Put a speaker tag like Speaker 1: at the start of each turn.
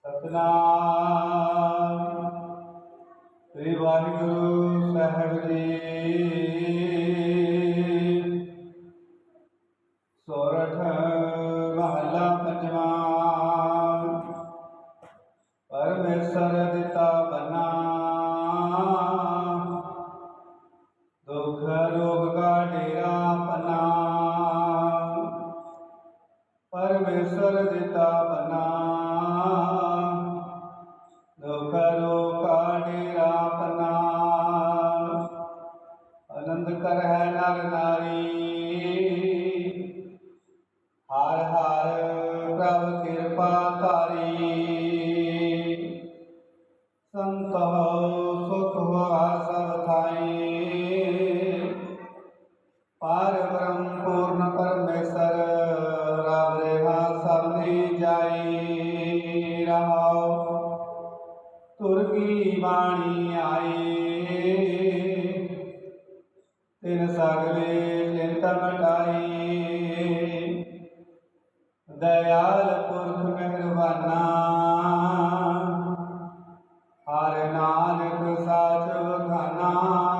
Speaker 1: ਸਤਨਾਮ। ਸ੍ਰੀ ਵਾਹਿਗੁਰੂ ਸਾਹਿਬ ਜੀ। ਸੋਰਠ ਮਹੱਲਾ ਪੰਜਵਾਂ। ਪਰਮੇਸ਼ਰ ਦਿੱਤਾ ਬਨਾ। ਦੁਖ ਰੋਗ ਕਾ ਡੇਰਾ ਪਰਮੇਸ਼ਰ ਦਿੱਤਾ ਬਨਾ। ਦੁਖ ਰੋਗ ਕਾ ਆਨੰਦ ਕਰ ਹੈ ਨਰ ਨਾਰੀ। ਹਰ ਹਰ ਪ੍ਰਭ ਕਿਰਪਾ ਧਾਰੀ। ਸੰਤੋ ਸੁਖ ਹੋਆ ਸਭ ਥਾਈ। ਪਾਰ ਬ੍ਰਹਮ ਰਹਾਉ ਤੁਰ ਕੀ ਬਾਣੀ ਆਏ? ਤਿਨ ਸਗਲੇ ਲਿੰਤ ਮਟਾਈ ਦਇਆਲ ਪੁਰਖ ਮਿਹਰਬਾਨਾ। ਹਰ ਨਾਨਕ ਸਾਚ ਵਖਾਨਾ।